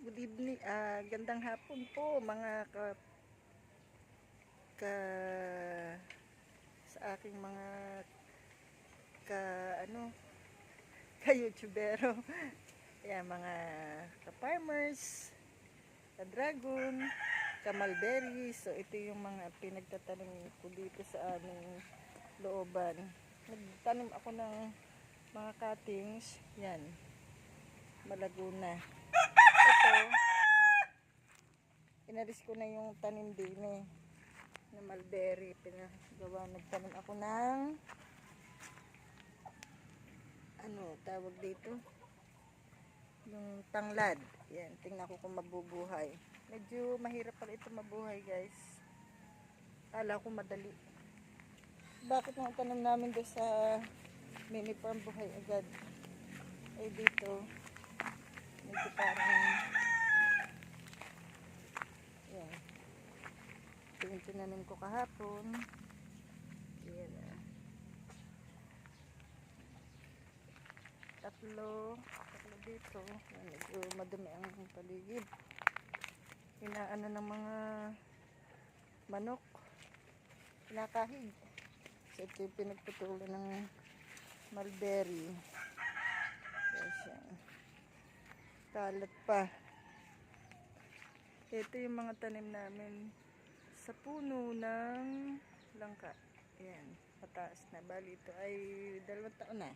Good evening, ah, gandang hapon po mga ka, ka sa aking mga ka ano ka youtubero. Ayan, mga ka-farmers ka-dragon ka-mulberry so ito yung mga pinagtatanim ko dito sa aming looban. Nagtanim ako ng mga cuttings. Yan malago na inalis ko na yung tanim din eh, na mulberry. Pinagawa, nagtanim ako ng, ano, tawag dito, yung tanglad. Yan, tingnan ko kung mabubuhay. Medyo mahirap pala ito mabuhay, guys. Kala ko madali. Bakit ang tanim namin doon sa mini farm buhay agad? Eh dito, medyo parang yan ito yung tinanim ko kahapon. Yan ah. tatlo. Tatlo dito. Yan, medyo madumi ang paligid. Inaano ng mga manok. Kinakahig so ito yung pinagputulan ng mulberry. Yes kalat pa. Ito yung mga tanim namin sa puno ng langka. Ayan, mataas na. Bali, ito ay dalawang taon na.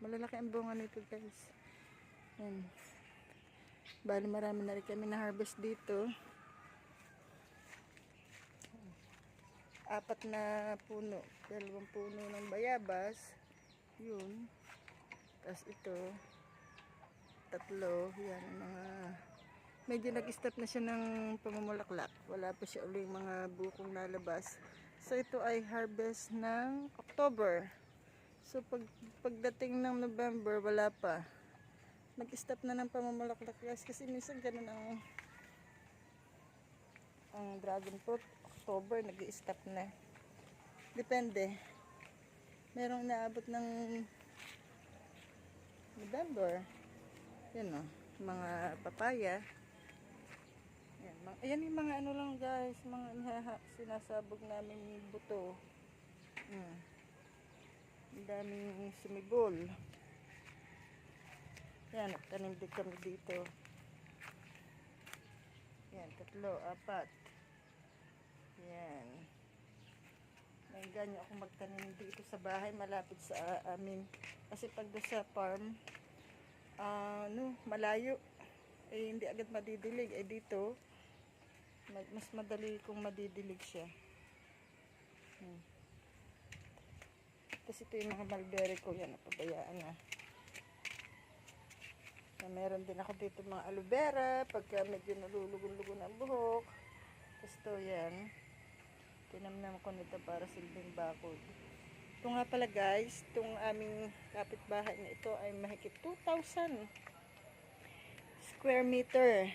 Malalaki ang bunga nito guys. Ayan. Bali, marami na rin kami na-harvest dito. Apat na puno. Dalawang puno ng bayabas. Yun. Tapos ito, tatlo, yan, mga, medyo nag-start na siya ng pamumulaklak. Wala pa siya ulit mga bukong nalabas. So, ito ay harvest ng October. So, pag, pagdating ng November, wala pa. Nag-stop na ng pamumulaklak guys, kasi minsan ganun ang ang dragon fruit, October, nag-stop na. Depende. Merong naabot ng November. Yan o, mga papaya. Ayan yung mga ano lang guys, mga inaha- sinasabog namin buto. Hmm. Ang daming sumibol. Yan, tanim din kami dito. Yan, tatlo, apat. Yan. May ganyo ako magtanim dito sa bahay, malapit sa ah, amin. Kasi pag doon sa farm, ah, ano, malayo. Eh, hindi agad madidilig. Eh, dito, ma- mas madali kung madidilig siya. Hmm. Tapos ito yung mga mulberry ko. Yan, napabayaan na. Na meron din ako dito mga aloe vera. Pagka medyo nalulugon-lugon ang buhok. Tapos ito, yan. Tinamnam ko nito para silbing bakod. Ito nga pala guys, itong aming kapitbahay na ito ay mahigit 2,000 square meter.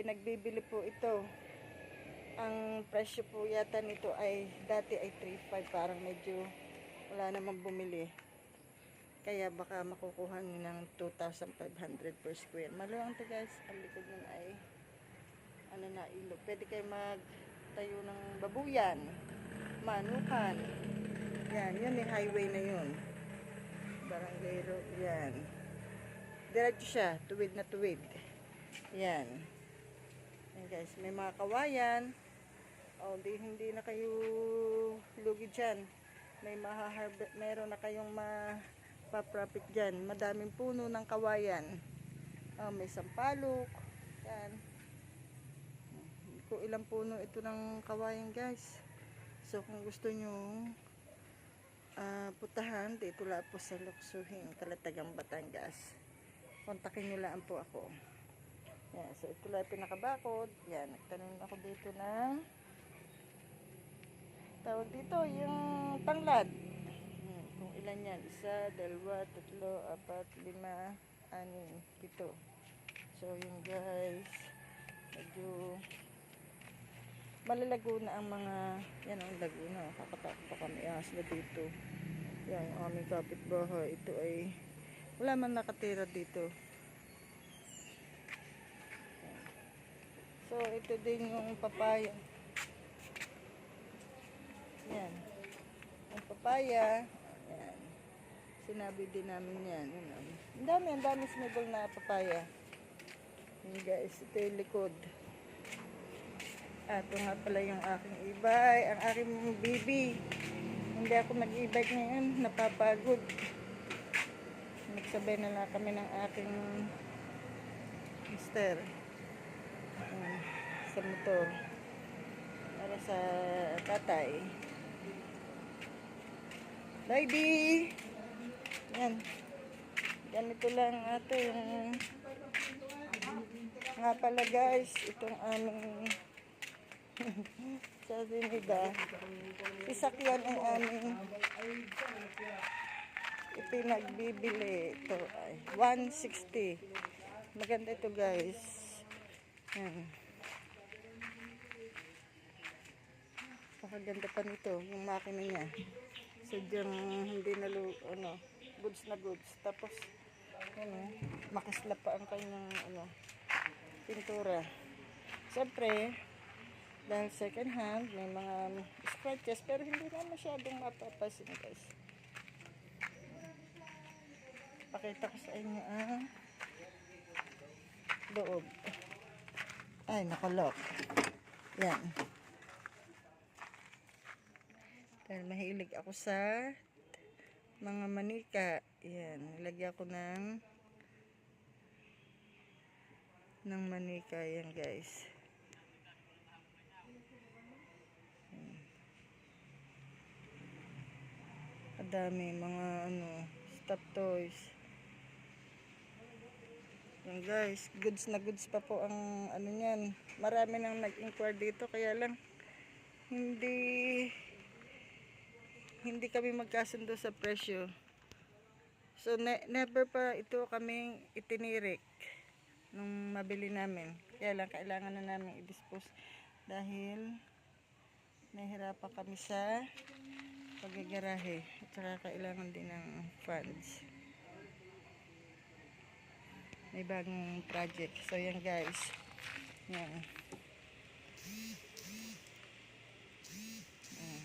Pinagbibili po ito. Ang presyo po yata nito ay dati ay 3,500 parang medyo wala namang bumili. Kaya baka makukuha ng 2,500 per square. Maluwang to guys. Ang likod nun ay ano na ilog. Pwede kayo magtayo ng babuyan, manukan. Yan, yun yung highway na yun. Barangay Road, yan. Diretso siya, tuwid na tuwid. Yan. Guys, may mga kawayan. O, di, hindi na kayo lugi dyan. May mahaharvest, meron na kayong mapaprofit dyan. Madaming puno ng kawayan. O, may sampalok. Yan kung ilang puno ito ng kawayan guys so kung gusto nyo ah, putahan dito lang po sa Luksuhin Kalatagang Batangas kontakin nyo lang po ako yan, so ito lang pinakabakod. Yan, nagtanim ako dito ng tawag dito yung tanglad. Hmm, kung ilan yan isa, dalawa, tatlo, apat, lima anin, pito. So yun guys medyo malalago na ang mga yan ang laguna kakatakbo kami ahas na dito. Yan ang aming kapitbahay ito ay wala man nakatira dito So, ito din yung papaya. Yan. Ang papaya. Yan. Sinabi din namin yan. Oh. Ang dami, ang dami sinibol na papaya. Yan guys, ito yung likod. Ito nga pala yung aking e-bike, ang aking baby. Hindi ako nag-e-bike ngayon, napapagod. Nagsabay na lang kami ng aking mister. Ayan, sa motor. Para sa tatay. Baby! Yan. Ganito lang ate yung nga pala guys, itong aming sa Zinida. Sisakyan ay aming ipinagbibili. Ito ay 160. Maganda ito guys. Yan. Pakaganda pa nito yung makina niya. Sadyang hindi na ano, goods na goods. Tapos, ano, makisla pa ang kanyang ano, pintura. Siyempre, dahil second hand, may mga scratches, pero hindi na masyadong mapapasin guys. Pakita ko sa inyo ang loob. Ay, nakalok. Yan. Dahil mahilig ako sa mga manika. Yan, nilagyan ko ng ng manika yan guys. Kadami mga ano, stop toys. Yan guys, goods na goods pa po ang ano niyan. Marami nang nag-inquire dito kaya lang hindi hindi kami magkasundo sa presyo. So ne- never pa ito kaming itinirik nung mabili namin. Kaya lang kailangan na namin i-dispose dahil nahihirapan kami sa pagigarahe at saka kailangan din ng funds. May bagong project. So yan guys. Yan. Yan.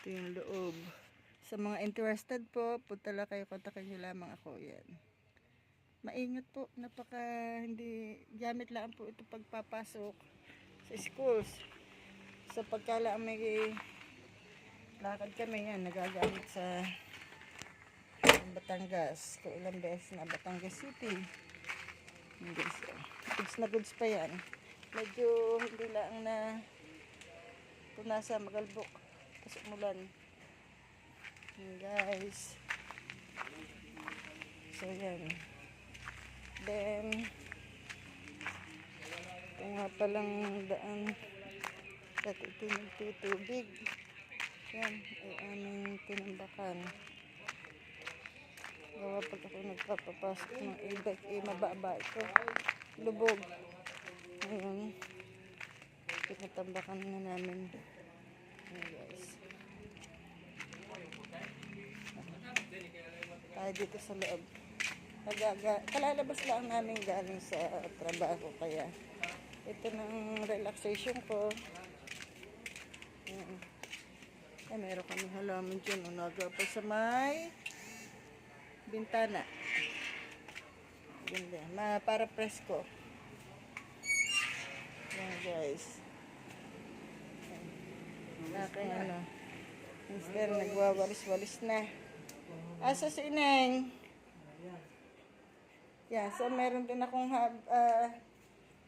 Ito yung loob. Sa mga interested po, punta lang kayo, kontakin nyo lamang ako. Yan. Maingat po. Napaka hindi gamit lang po ito pagpapasok sa schools. Sa pagkala may lakad kami yan, nagagamit sa Batangas. Kung ilang beses na Batangas City. Hindi siya. Goods na goods pa yan. Medyo hindi lang na punasa magalbok. Kasi umulan. Yan guys. So yan. Then, ito nga palang daan. Dati ito nagtutubig. Yan, ay aming tinambakan. Gawa pag ako nagpapapasok ng e-bike, eh, mababa ito. Lubog. Ngayon, tinatambakan na namin. Ayan guys. Tayo dito sa loob. Nagaga, kalalabas lang namin galing sa trabaho kaya ito ng relaxation ko. Ayan. Ay, meron kami halaman dyan. Unaga pa sa may bintana. Ganda. Ma, para presko. Yan guys. Kaya ano. Mister, nagwawalis-walis na. Asa si Ineng? Yeah, so meron din akong hab, ah,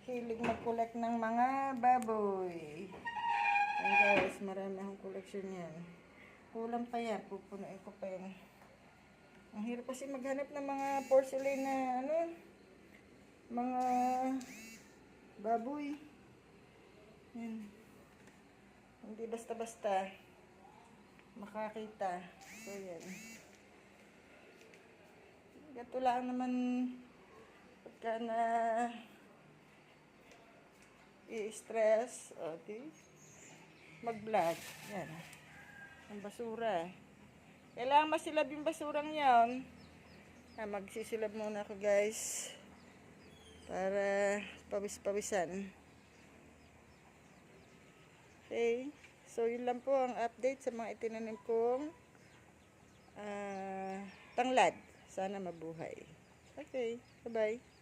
hilig mag-collect ng mga baboy. Ayan guys, marami akong collection yan. Kulang pa yan, pupunuin ko pa yan. Ang hirap kasi maghanap ng mga porcelain na ano, mga baboy. Yan. Hindi basta-basta makakita. So yan. Gato lang naman pagka na i-stress, o di, mag-vlog. Yan. Ang basura. Kailangan masilab yung basurang yan. Ah, magsisilab muna ako guys. Para pawis-pawisan. Okay. So, yun lang po ang update sa mga itinanim kong ah, tanglad. Sana mabuhay. Okay. Bye-bye.